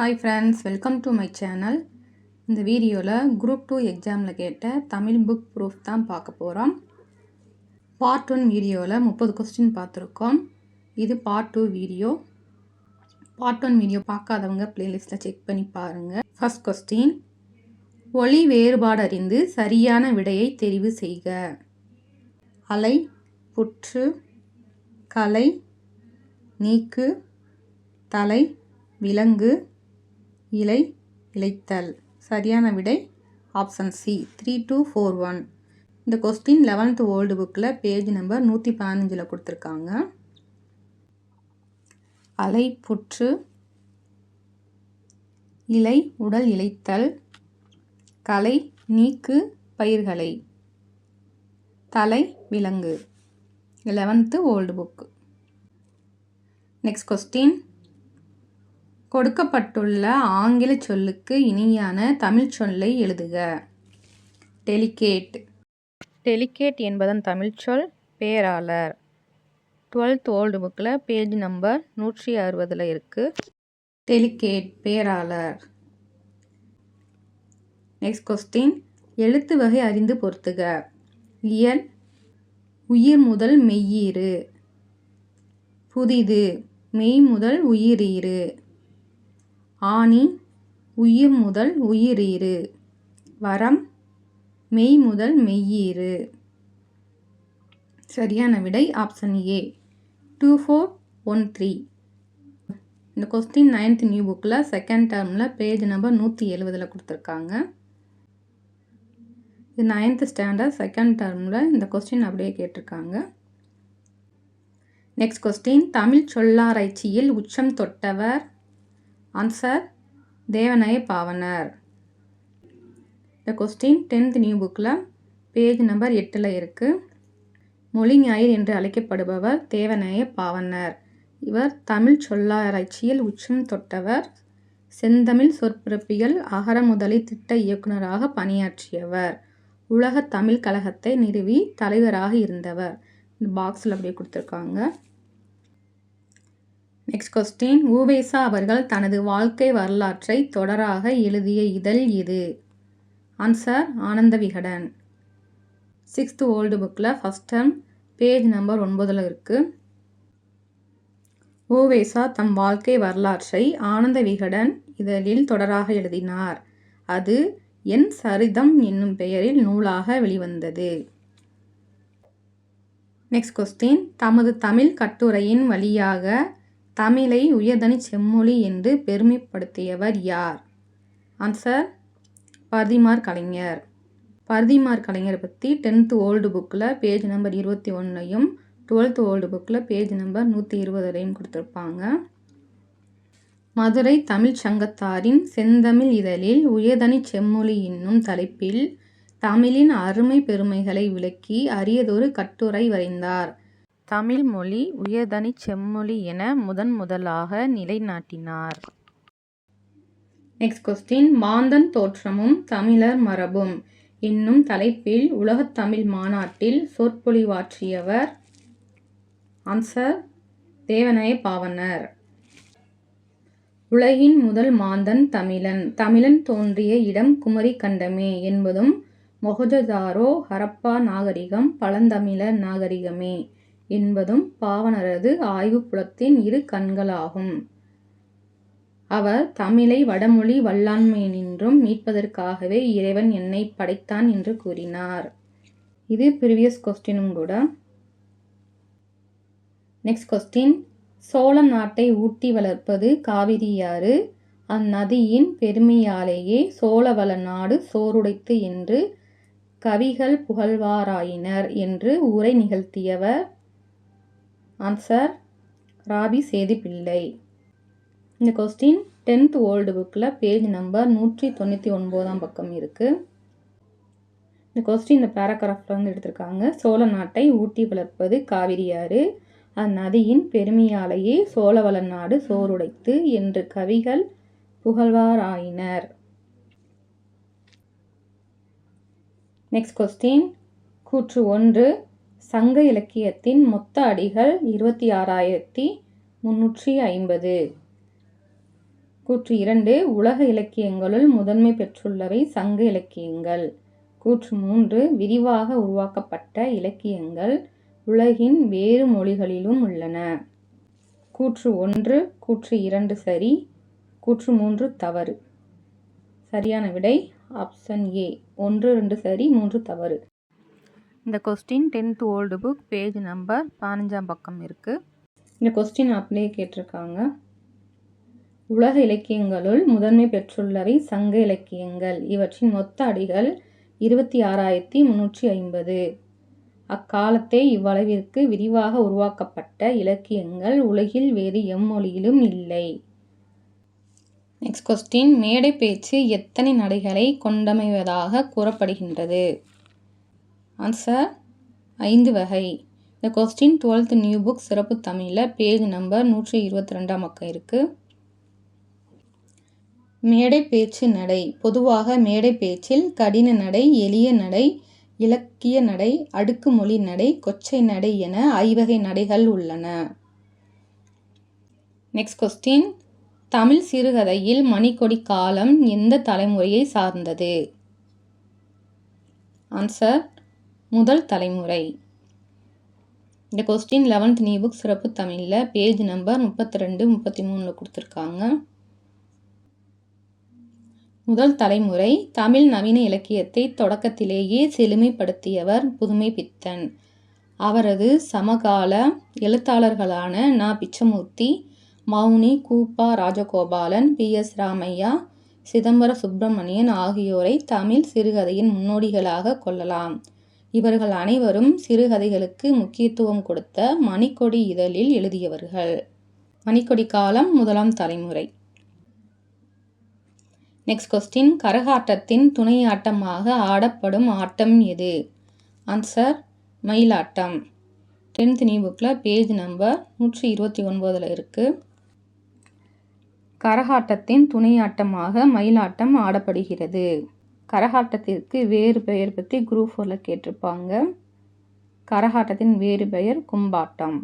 Hi friends welcome to my channel இந்த வீடியோவில் group two எக்ஸாமில் கேட்ட தமிழ் புக் ப்ரூஃப் தான் பார்க்க போகிறோம் பார்ட் ஒன் வீடியோவில் முப்பது கொஸ்டின் பார்த்துருக்கோம். இது part two video. Part one video பார்க்காதவங்க ப்ளேலிஸ்ட்டில் செக் பண்ணி பாருங்கள் ஃபஸ்ட் கொஸ்டின் ஒளி வேறுபாடு அறிந்து சரியான விடையை தெரிவு செய்க. அலை புற்று கலை நீக்கு தலை விலங்கு இலை இலைத்தல் சரியான விடை option C three two four one இந்த கொஸ்டின் லெவன்த்து ஓல்டு புக்கில் பேஜ் நம்பர் நூற்றி பதினஞ்சில் கொடுத்துருக்காங்க. அலை புற்று இலை உடல் இழைத்தல். கலை நீக்கு பயிர்களை. தலை விலங்கு. Eleventh old book next question கொடுக்கப்பட்டுள்ள ஆங்கில சொல்லுக்கு இனியான தமிழ் சொல்லை எழுதுக. டெலிகேட். டெலிகேட் என்பதன் தமிழ் சொல் பேராளர். டுவெல்த் ஓல்டு புக்கில் பேஜ் நம்பர் நூற்றி அறுபதில் இருக்குது டெலிகேட் பேராளர். Next question. எழுத்து வகை அறிந்து பொறுத்துக இயல். உயிர் முதல் மெய்யீறு. புதிது. மெய் முதல் உயிரீறு. ஆணி உயிர் முதல் உயிரீறு வரம் மெய் முதல் மெய்யீறு சரியான விடை option A two four one three இந்த கொஸ்டின் நைன்த் நியூ புக்கில் செகண்ட் டேர்மில் பேஜ் நம்பர் நூற்றி எழுபதில் கொடுத்துருக்காங்க. இது நைன்த் ஸ்டாண்டர்ட் செகண்ட் டேர்மில் இந்த கொஸ்டின் அப்படியே கேட்டிருக்காங்க. நெக்ஸ்ட் கொஸ்டின் தமிழ் சொல்லாராய்ச்சியில் உச்சம் தொட்டவர் ஆன்சர் தேவநய பாவனர். இந்த கொஸ்டின் டென்த் நியூ புக்கில் பேஜ் நம்பர் எட்டில் இருக்குது மொழி ஞாயிறு என்று அழைக்கப்படுபவர் தேவநாய பாவனர். இவர் தமிழ் சொல்லாராய்ச்சியில் உச்சம் தொட்டவர். செந்தமிழ் சொற்பிறப்பியல் அகரமுதலி திட்ட இயக்குநராக பணியாற்றியவர். உலக தமிழ் கழகத்தை நிறுவி தலைவராக இருந்தவர். இந்த பாக்ஸில் அப்படியே கொடுத்துருக்காங்க. நெக்ஸ்ட் கொஸ்டின் ஊவேசா அவர்கள் தனது வாழ்க்கை வரலாற்றை தொடராக எழுதிய இதழ் இது. Answer Ananda Vikatan. Sixth old புக்கில் ஃபஸ்ட் டைம் பேஜ் நம்பர் ஒன்பதில் இருக்குது ஓவேசா தம் வாழ்க்கை வரலாற்றை ஆனந்த விகடன் இதழில் தொடராக எழுதினார். அது என் சரிதம் என்னும் பெயரில் நூலாக வெளிவந்தது. நெக்ஸ்ட் கொஸ்டின் தமது தமிழ் கட்டுரையின் வழியாக தமிழை உயர்தனி செம்மொழி என்று பெருமைப்படுத்தியவர் யார்? ஆன்சர் பர்திமார் கலைஞர். பர்திமார் கலைஞரை பற்றி டென்த்து ஓல்டு புக்கில் பேஜ் நம்பர் இருபத்தி ஒன்றையும் டுவெல்த்து ஓல்டு புக்கில் பேஜ் நம்பர் நூற்றி இருபதுலையும் கொடுத்துருப்பாங்க. மதுரை தமிழ் சங்கத்தாரின் செந்தமிழ் இதழில் உயர்தனி செம்மொழி என்னும் தலைப்பில் தமிழின் அருமை பெருமைகளை விளக்கி அரியதொரு கட்டுரை வரைந்தார். தமிழ் மொழி உயர்தனி செம்மொழி என முதன் முதலாக நிலைநாட்டினார். நெக்ஸ்ட் கொஸ்டின் மாந்தன் தோற்றமும் தமிழர் மரபும். என்னும் தலைப்பில் உலகத்தமிழ் மாநாட்டில் சொற்பொழிவாற்றியவர் ஆன்சர் தேவநாய பாவனர். உலகின் முதல் மாந்தன் தமிழன். தமிழன் தோன்றிய இடம் குமரி கண்டமே என்பதும் மொஹஜதாரோ ஹரப்பா நாகரிகம் பழந்தமிழர் நாகரிகமே. என்பதும் பாவனரது ஆய்வுப்புலத்தின் இரு கண்களாகும். அவர் தமிழை வடமொழி வல்லாண்மையினின்றும் மீட்பதற்காகவே இறைவன் என்னை படைத்தான் என்று கூறினார். இது ப்ரீவியஸ் கொஸ்டினும் கூட. நெக்ஸ்ட் கொஸ்டின் சோழ நாட்டை ஊட்டி வளர்ப்பது காவிரியாறு. அந்நதியின் பெருமையாலேயே சோழவள நாடு சோறுடைத்து என்று கவிகள் புகழ்வாராயினர் என்று உரை நிகழ்த்தியவர் ஆன்சர் ராபி சேதி பிள்ளை இந்த கொஸ்டின் டென்த் ஓல்டு புக்கில் பேஜ் நம்பர் நூற்றி தொண்ணூற்றி ஒன்பதாம் பக்கம் இருக்குது இந்த கொஸ்டின் இந்த பேராகிராஃபில் வந்து எடுத்திருக்காங்க. சோழ நாட்டை ஊட்டி வளர்ப்பது காவிரியாறு அந்நதியின் பெருமையாலேயே சோழவள நாடு சோறுடைத்து என்று கவிகள் புகழ்வாராயினர் நெக்ஸ்ட் கொஸ்டின் கூற்று ஒன்று. சங்க இலக்கியத்தின் மொத்த அடிகள் இருபத்தி ஆறாயிரத்தி முன்னூற்றி ஐம்பது. கூற்று இரண்டு உலக இலக்கியங்களுள் முதன்மை பெற்றுள்ளவை சங்க இலக்கியங்கள். கூற்று மூன்று விரிவாக உருவாக்கப்பட்ட இலக்கியங்கள் உலகின் வேறு மொழிகளிலும் உள்ளன. கூற்று ஒன்று கூற்று இரண்டு சரி கூற்று மூன்று தவறு. சரியான விடை ஆப்ஷன் ஏ ஒன்று ரெண்டு சரி மூன்று தவறு. இந்த question tenth old book page number பதினஞ்சாம் பக்கம் இருக்குது இந்த கொஸ்டின் அப்படியே கேட்டிருக்காங்க. உலக இலக்கியங்களுள் முதன்மை பெற்றுள்ளவை சங்க இலக்கியங்கள். இவற்றின் மொத்த அடிகள் இருபத்தி ஆறாயிரத்தி முந்நூற்றி ஐம்பது. அக்காலத்தே இவ்வளவிற்கு விரிவாக உருவாக்கப்பட்ட இலக்கியங்கள் உலகில் வேறு எம்மொழியிலும் இல்லை. நெக்ஸ்ட் கொஸ்டின் மேடை பேச்சு எத்தனை நடைகளை கொண்டமைவதாக கூறப்படுகின்றது? ஆன்சர் ஐந்து வகை. இந்த கொஸ்டின் டுவெல்த் நியூ புக் சிறப்பு தமிழில் பேஜ் நம்பர் நூற்றி இருபத்தி ரெண்டாம் பக்கம் இருக்குது மேடை பேச்சு நடை. பொதுவாக மேடை பேச்சில் கடின நடை எளிய நடை இலக்கிய நடை அடுக்குமொழி நடை கொச்சை நடை என ஐவகை நடைகள் உள்ளன. நெக்ஸ்ட் கொஸ்டின் தமிழ் சிறுகதையில் மணிக்கொடி காலம் எந்த தலைமுறையை சார்ந்தது? ஆன்சர் முதல் தலைமுறை. இந்த கொஸ்டின் லெவன்த் நியூ புக் சிறப்பு தமிழில் பேஜ் நம்பர் முப்பத்தி ரெண்டு முப்பத்தி மூணில் கொடுத்துருக்காங்க. முதல் தலைமுறை தமிழ் நவீன இலக்கியத்தை தொடக்கத்திலேயே செழுமைப்படுத்தியவர் புதுமை பித்தன். அவரது சமகால எழுத்தாளர்களான நா. பிச்சமூர்த்தி மௌனி கூப்பா ராஜகோபாலன் பி. எஸ். ராமையா சிதம்பர சுப்பிரமணியன் ஆகியோரை தமிழ் சிறுகதையின் முன்னோடிகளாக கொள்ளலாம். இவர்கள் அனைவரும் சிறுகதைகளுக்கு முக்கியத்துவம் கொடுத்த மணிக்கொடி இதழில் எழுதியவர்கள். மணிக்கொடி காலம் முதலாம் தலைமுறை. நெக்ஸ்ட் கொஸ்டின் கரகாட்டத்தின் துணை ஆட்டமாக ஆடப்படும் ஆட்டம் எது? ஆன்சர் மயிலாட்டம். டென்த் நியூ புக்கில் பேஜ் நம்பர் நூற்றி இருபத்தி ஒன்பதில் இருக்குது கரகாட்டத்தின் துணை ஆட்டமாக மயிலாட்டம் ஆடப்படுகிறது. கரகாட்டத்திற்கு வேறு பெயர் பற்றி குரூப் ஃபோரில் கேட்டிருப்பாங்க. கரகாட்டத்தின் வேறு பெயர் கும்பாட்டம்.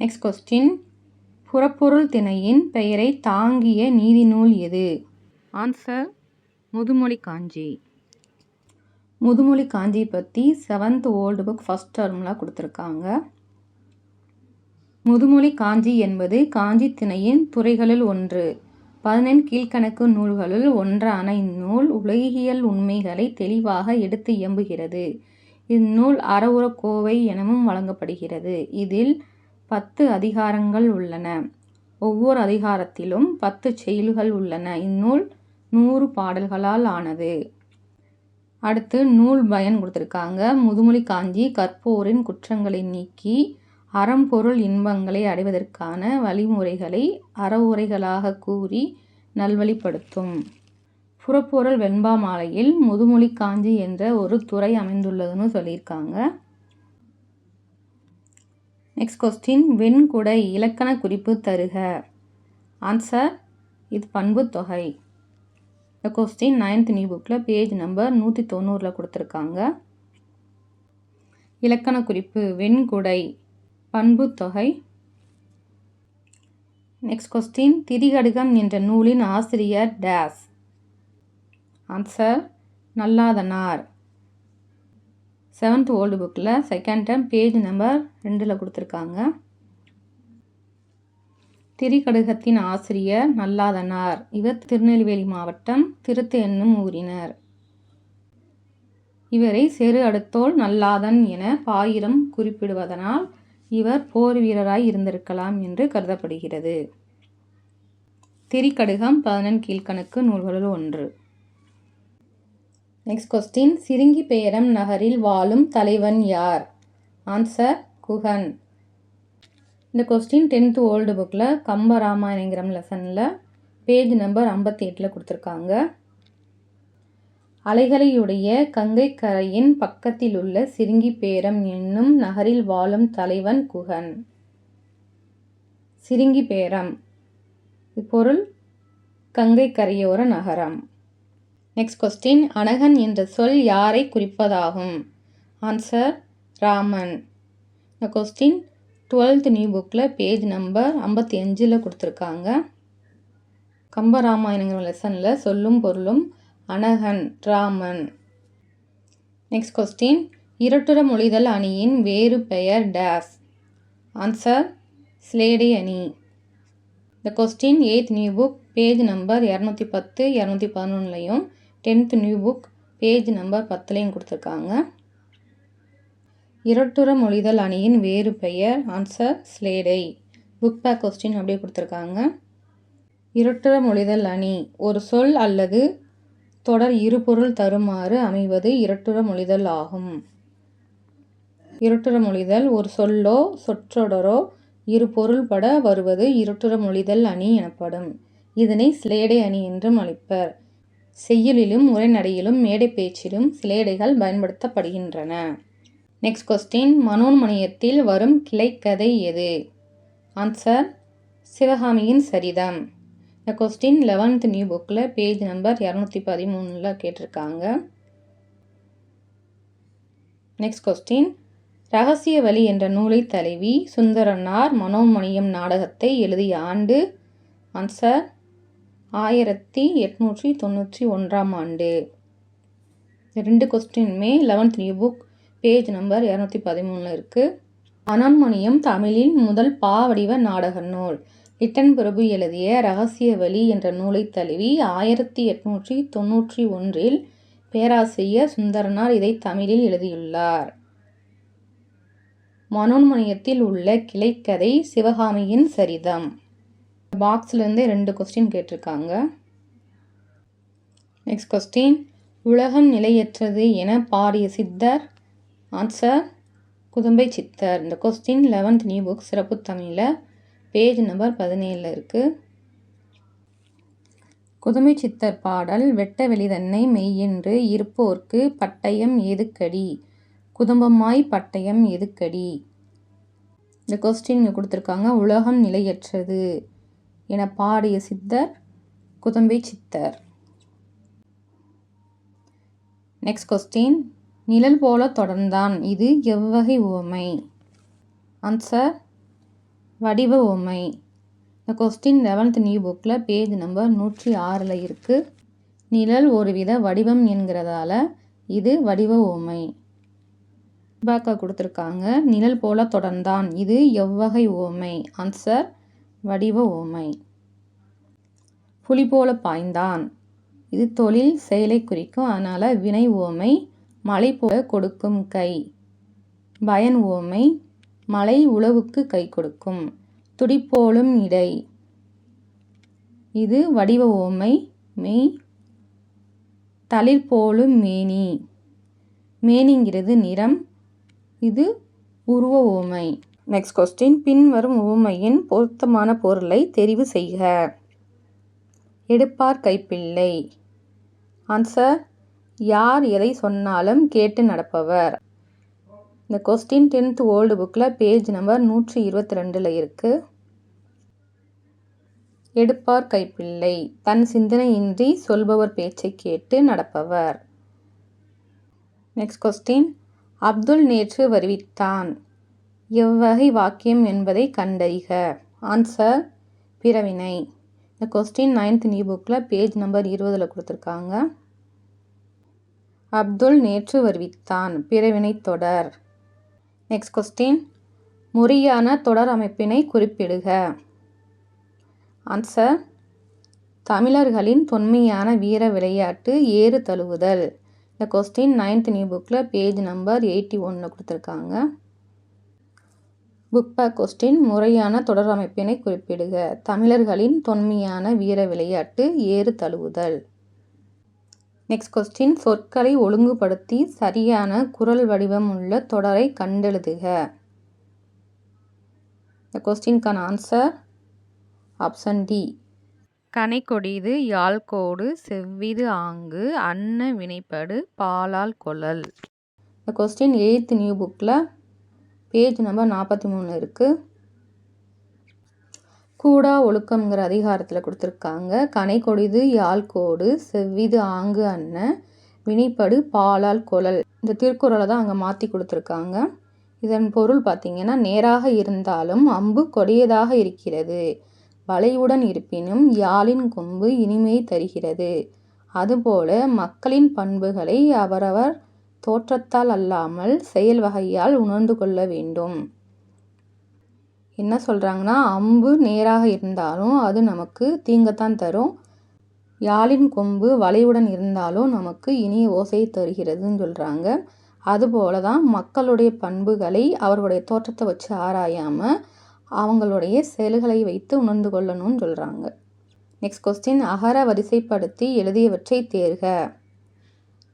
நெக்ஸ்ட் கொஸ்டின் புறப்பொருள் திணையின் பெயரை தாங்கிய நீதிநூல் எது? ஆன்சர் முதுமொழி காஞ்சி. முதுமொழி காஞ்சி பற்றி செவன்த் ஓல்டு புக் ஃபஸ்ட் டர்மில் கொடுத்துருக்காங்க. முதுமொழி காஞ்சி என்பது காஞ்சி திணையின் துறைகளில் ஒன்று. பதினெண் கீழ்கணக்கு நூல்களுள் ஒன்றான இந்நூல் உலகியல் உண்மைகளை தெளிவாக எடுத்து இயம்புகிறது. இந்நூல் அறவுற கோவை எனவும் வழங்கப்படுகிறது. இதில் பத்து அதிகாரங்கள் உள்ளன. ஒவ்வொரு அதிகாரத்திலும் பத்து செயல்கள் உள்ளன. இந்நூல் நூறு பாடல்களால் ஆனது. அடுத்து நூல் பயன் கொடுத்துருக்காங்க. முதுமொழி காஞ்சி கற்போரின் குற்றங்களை நீக்கி அறம்பொருள் இன்பங்களை அடைவதற்கான வழிமுறைகளை அறவுரைகளாக கூறி நல்வழிப்படுத்தும். புறப்பொருள் வெண்பா மாலையில் முதுமொழி காஞ்சி என்ற ஒரு துறை அமைந்துள்ளதுன்னு சொல்லியிருக்காங்க. நெக்ஸ்ட் கொஸ்டின் வெண்குடை இலக்கண குறிப்பு தருக. ஆன்சர் இது பண்பு தொகை. இந்த கொஸ்டின் நைன்த் நியூ புக்கில் பேஜ் நம்பர் நூற்றி தொண்ணூறில் கொடுத்துருக்காங்க. இலக்கண குறிப்பு வெண்குடை பண்புத்தொகை. நெக்ஸ்ட் கொஸ்டின் திரிகடுகம் என்ற நூலின் ஆசிரியர் days. Answer Nalladhanar. Seventh old புக்கில் செகண்ட் டைம் பேஜ் நம்பர் ரெண்டில் கொடுத்துருக்காங்க. திரிகடுகத்தின் ஆசிரியர் நல்லாதனார். இவர் திருநெல்வேலி மாவட்டம் திருத்து என்னும் ஊரினர். இவரை செரு அடுத்தோல் நல்லாதன் என பாயிரம் குறிப்பிடுவதனால் இவர் போர் வீரராய் இருந்திருக்கலாம் என்று கருதப்படுகிறது. திரிகடுகம் பதினெண் கீழ்கணக்கு நூல்களுள் ஒன்று. நெக்ஸ்ட் கொஸ்டின் சிறுங்கி பேரம் நகரில் வாழும் தலைவன் யார்? ஆன்சர் குஹன் இந்த கொஸ்டின் டென்த்து ஓல்டு புக்கில் கம்பராமாயணங்கிறம் லெசனில் பேஜ் நம்பர் ஐம்பத்தி எட்டில் கொடுத்துருக்காங்க. அலைகளையுடைய கங்கை கரையின் பக்கத்தில் உள்ள சிறுங்கி பேரம் என்னும் நகரில் வாழும் தலைவன் குகன். சிறுங்கி பேரம். இப்பொருள் கங்கை கரையோர நகரம். நெக்ஸ்ட் கொஸ்டின் அனகன் என்ற சொல் யாரை குறிப்பதாகும்? ஆன்சர் ராமன். இந்த கொஸ்டின் டுவெல்த் நியூ புக்கில் பேஜ் நம்பர் ஐம்பத்தி அஞ்சில் கொடுத்துருக்காங்க. கம்பராமாயணங்கிற லெசனில் சொல்லும் பொருளும் அனகன் ராமன். நெக்ஸ்ட் கொஸ்டின் இரட்டுற மொழிதல் அணியின் வேறு பெயர் டேஸ். ஆன்சர் ஸ்லேடி அணி. இந்த question eighth new book page number இரநூத்தி பத்து இரநூத்தி பதினொன்றுலையும் tenth new book page number பத்துலையும் கொடுத்துருக்காங்க. இரட்டுற மொழிதல் அணியின் வேறு பெயர் ஆன்சர் ஸ்லேடை புக் பேக் கொஸ்டின் அப்படியே கொடுத்துருக்காங்க. இரட்டுற மொழிதல் அணி ஒரு சொல் அல்லது தொடர் இருபொருள் தருமாறு அமைவது இரட்டுற மொழிதல் ஆகும். இரட்டுற மொழிதல் ஒரு சொல்லோ சொற்றொடரோ இரு பொருள்பட வருவது இருட்டுற மொழிதல் அணி எனப்படும். இதனை சிலேடை அணி என்றும் அழைப்பர். செய்யுளிலும் உரைநடையிலும் மேடை பேச்சிலும் சிலேடைகள் பயன்படுத்தப்படுகின்றன. நெக்ஸ்ட் கொஸ்டின் மனோன்மணியத்தில் வரும் கிளைக்கதை எது? ஆன்சர் சிவகாமியின் சரிதம். இந்த கொஸ்டின் லெவன்த் நியூ புக்கில் பேஜ் நம்பர் இரநூத்தி பதிமூணில் கேட்டிருக்காங்க. நெக்ஸ்ட் கொஸ்டின் ரகசிய வழி என்ற நூலை தலைவி சுந்தரனார் மனோமணியம் நாடகத்தை எழுதிய ஆண்டு ஆன்சர் ஆயிரத்தி எட்நூற்றி தொண்ணூற்றி ஒன்றாம் ஆண்டு. ரெண்டு கொஸ்டினுமே eleventh new book page number இரநூத்தி பதிமூணில் இருக்குது மனோன்மணியம் தமிழின் முதல் பாவடிவ நாடக நூல் லிட்டன் பிரபு எழுதிய ரகசிய வழி என்ற நூலை தழுவி ஆயிரத்தி எட்நூற்றி தொன்னூற்றி ஒன்றில் பேராசிரியர் சுந்தரனார் இதை தமிழில் எழுதியுள்ளார். மனோன்மணியத்தில் உள்ள கிளைக்கதை சிவகாமியின் சரிதம். பாக்ஸ்லேருந்து ரெண்டு கொஸ்டின் கேட்டிருக்காங்க. நெக்ஸ்ட் கொஸ்டின் உலகம் நிலையற்றது என பாடிய சித்தர் ஆன்சர் குதும்பை சித்தர். இந்த கொஸ்டின் லெவன்த் நியூ புக் சிறப்பு தமிழில் பேஜ் நம்பர் பதினேழில் இருக்குது குதுமை சித்தர் பாடல் வெட்ட வெளிதன்னை மெய்யென்று இருப்போர்க்கு பட்டயம் எதுக்கடி? குதும்பமாய் பட்டயம் எதுக்கடி? இந்த கொஸ்டின் இங்கே கொடுத்துருக்காங்க. உலகம் நிலையற்றது என பாடிய சித்தர் குதம்பை சித்தர். நெக்ஸ்ட் கொஸ்டின் நிழல் போல தொடர்ந்தான். இது எவ்வகை உவமை? ஆன்சர் வடிவ உமை. இந்த கொஸ்டின் லெவன்த் நியூ புக்கில் பேஜ் நம்பர் நூற்றி ஆறில் இருக்குது நிழல் ஒருவித வடிவம் என்கிறதால இது வடிவ உமை. பேக்கா கொடுத்துருக்காங்க நிழல் போல தொடர்ந்தான் இது எவ்வகை ஓமை ஆன்சர் வடிவ ஓமை புலி போல பாய்ந்தான். இது தொழில் செயலை குறிக்கும் அதனால் வினை ஓமை மலை போல கொடுக்கும் கை. பயன் ஓமை மலை உழவுக்கு கை கொடுக்கும். துடிப்போலும் இடை. இது வடிவ ஓமை. மெய். தளிர்போலும் மேனி. மேனிங்கிறது நிறம். இது உருவ ஓமை. நெக்ஸ்ட் கொஸ்டின் பின்வரும் ஊமையின் பொருத்தமான பொருளை தெரிவு செய்க. எடுப்பார் கைப்பிள்ளை. ஆன்சர் யார் எதை சொன்னாலும் கேட்டு நடப்பவர். இந்த கொஸ்டின் டென்த் ஓல்டு புக்கில் பேஜ் நம்பர் நூற்றி இருபத்தி ரெண்டில் இருக்குது எடுப்பார் கைப்பிள்ளை. தன் சிந்தனையின்றி சொல்பவர் பேச்சை கேட்டு நடப்பவர். நெக்ஸ்ட் கொஸ்டின் அப்துல் நேற்று வருவித்தான். எவ்வகை வாக்கியம் என்பதை கண்டறிக. ஆன்சர் பிறவினை. இந்த கொஸ்டின் நைன்த் நியூ புக்கில் பேஜ் நம்பர் இருபதில் கொடுத்துருக்காங்க. அப்துல் நேற்று வருவித்தான். பிறவினை தொடர். நெக்ஸ்ட் கொஸ்டின் முறையான தொடர் அமைப்பினை குறிப்பிடுக. ஆன்சர் தமிழர்களின் தொன்மையான வீர விளையாட்டு ஏறு தழுவுதல். இந்த கொஸ்டின் நைன்த் நியூ புக்கில் பேஜ் நம்பர் எயிட்டி ஒன்னில் கொடுத்துருக்காங்க. புக் பேக் கொஸ்டின் முறையான தொடர் அமைப்பினை குறிப்பிடுக. தமிழர்களின் தொன்மையான வீர விளையாட்டு ஏறு தழுவுதல். நெக்ஸ்ட் கொஸ்டின் சொற்களை ஒழுங்குபடுத்தி சரியான குரல் வடிவம் உள்ள தொடரை கண்டெழுதுக. இந்த கொஸ்டின்கான ஆன்சர் ஆப்ஷன் டி கனைக்கொடிது யாழ்கோடு செவ்விது ஆங்கு அன்ன வினைப்படு பாலால் கொழல். இந்த கொஸ்டின் எயித்து நியூ புக்கில் பேஜ் நம்பர் நாற்பத்தி மூணு இருக்குது கூடா ஒழுக்கம்ங்கிற அதிகாரத்தில் கொடுத்துருக்காங்க. கனை கொடிது யாழ் கோடு செவ்விது ஆங்கு அன்ன வினைப்படு பாலால் கொழல். இந்த திருக்குறளை தான் அங்கே மாற்றி கொடுத்துருக்காங்க. இதன் பொருள் பார்த்திங்கன்னா நேராக இருந்தாலும் அம்பு கொடியதாக இருக்கிறது. வளைவுடன் இருப்பினும் யாழின் கொம்பு இனிமை தருகிறது. அதுபோல மக்களின் பண்புகளை அவரவர் தோற்றத்தால் அல்லாமல் செயல் வகையால் உணர்ந்து கொள்ள வேண்டும். என்ன சொல்கிறாங்கன்னா அம்பு நேராக இருந்தாலும் அது நமக்கு தீங்கத்தான் தரும். யாழின் கொம்பு வளைவுடன் இருந்தாலும் நமக்கு இனிய ஓசை தருகிறதுன்னு சொல்கிறாங்க அதுபோல தான் மக்களுடைய பண்புகளை அவர்களுடைய தோற்றத்தை வச்சு ஆராயாமல் அவங்களுடைய செயல்களை வைத்து உணர்ந்து கொள்ளணும்னு சொல்கிறாங்க நெக்ஸ்ட் கொஸ்டின் அகர வரிசைப்படுத்தி எழுதியவற்றை தேர்க.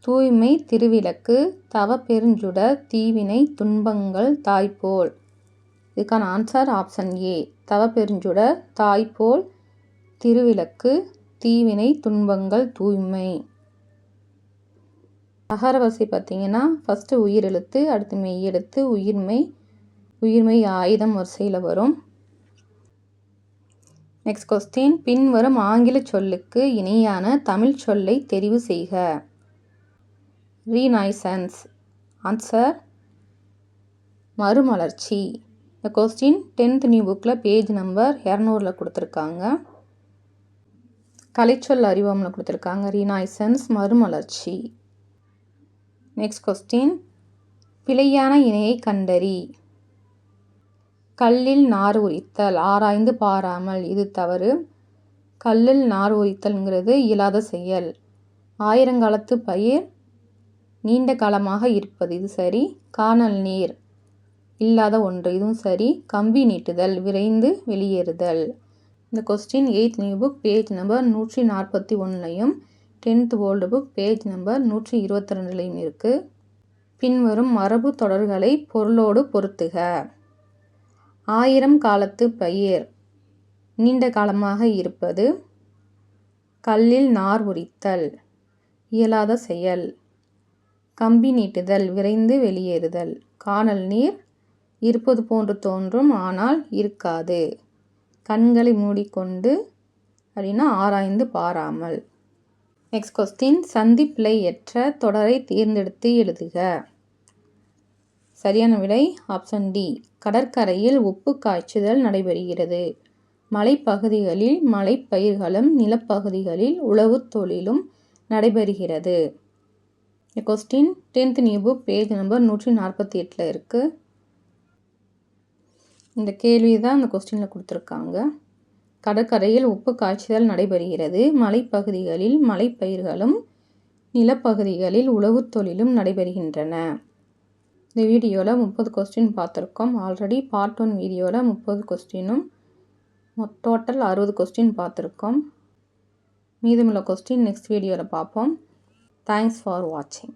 தூய்மை திருவிளக்கு தவ பெருஞ்சுட தீவினை துன்பங்கள் தாய்போல். இதுக்கான ஆன்சர் ஆப்ஷன் ஏ தவ பெருஞ்சுடர் தாய்போல் திருவிளக்கு தீவினை துன்பங்கள் தூய்மை. அகரவரிசை பார்த்திங்கன்னா பார்த்தீங்கன்னா ஃபஸ்ட்டு உயிர் எழுத்து அடுத்து மெய் எழுத்து உயிர்மை உயிர்மை ஆயுதம் வரிசையில் வரும். நெக்ஸ்ட் கொஸ்டின் பின்வரும் ஆங்கில சொல்லுக்கு இணையான தமிழ் சொல்லை தெரிவு செய்க. ரீநாய்சன்ஸ் ஆன்சர் மறுமலர்ச்சி. இந்த கொஸ்டின் டென்த் நியூ புக்கில் பேஜ் நம்பர் இரநூறில் கொடுத்துருக்காங்க. கலைச்சொல் அறிவமில் கொடுத்துருக்காங்க. ரீனாய்சன்ஸ் மறுமலர்ச்சி. நெக்ஸ்ட் கொஸ்டின் பிழையான இணையை கண்டறி. கல்லில் நார் உரித்தல் ஆராய்ந்து பாராமல் இது தவறு. கல்லில் நார் உரித்தல்ங்கிறது இயலாத செயல். ஆயிரங்காலத்து பயிர் நீண்ட காலமாக இருப்பது இது சரி. காணல் நீர். இல்லாத ஒன்று. இதுவும் சரி. கம்பி நீட்டுதல் விரைந்து வெளியேறுதல். இந்த question eighth new book page number நூற்றி நாற்பத்தி ஒன்றுலையும் tenth old book page number நூற்றி இருபத்தி ரெண்டுலையும் இருக்குது பின்வரும் மரபு தொடர்களை பொருளோடு பொருத்துக. ஆயிரம் காலத்து பயிர். நீண்ட காலமாக இருப்பது. கல்லில் நார் உரித்தல். இயலாத செயல். கம்பி நீட்டுதல் விரைந்து வெளியேறுதல். காணல் நீர் இருப்பது போன்று தோன்றும் ஆனால் இருக்காது. கண்களை மூடிக்கொண்டு அப்படின்னா ஆராய்ந்து பாராமல். நெக்ஸ்ட் கொஸ்டின் சந்திப்பிலை எற்ற தொடரை தேர்ந்தெடுத்து எழுதுக. சரியான விடை ஆப்ஷன் டி கடற்கரையில் உப்பு காய்ச்சுதல் நடைபெறுகிறது. மலைப்பகுதிகளில் மலைப்பயிர்களும் நிலப்பகுதிகளில் உழவு தொழிலும் நடைபெறுகிறது. Question tenth new book page number நூற்றி நாற்பத்தி எட்டில் இருக்குது இந்த கேள்வி தான் அந்த கொஸ்டினில் கொடுத்துருக்காங்க. கடற்கரையில் உப்பு காய்ச்சுதல் நடைபெறுகிறது. மலைப்பகுதிகளில் மலைப்பயிர்களும் நிலப்பகுதிகளில் உழவு தொழிலும் நடைபெறுகின்றன. இந்த வீடியோவில் முப்பது கொஸ்டின் பார்த்துருக்கோம். ஆல்ரெடி பார்ட் ஒன் வீடியோவில் முப்பது கொஸ்டினும் டோட்டல் அறுபது கொஸ்டின் பார்த்துருக்கோம். மீதமுள்ள கொஸ்டின் நெக்ஸ்ட் வீடியோவில் பார்ப்போம். தேங்க்ஸ் ஃபார் வாட்சிங்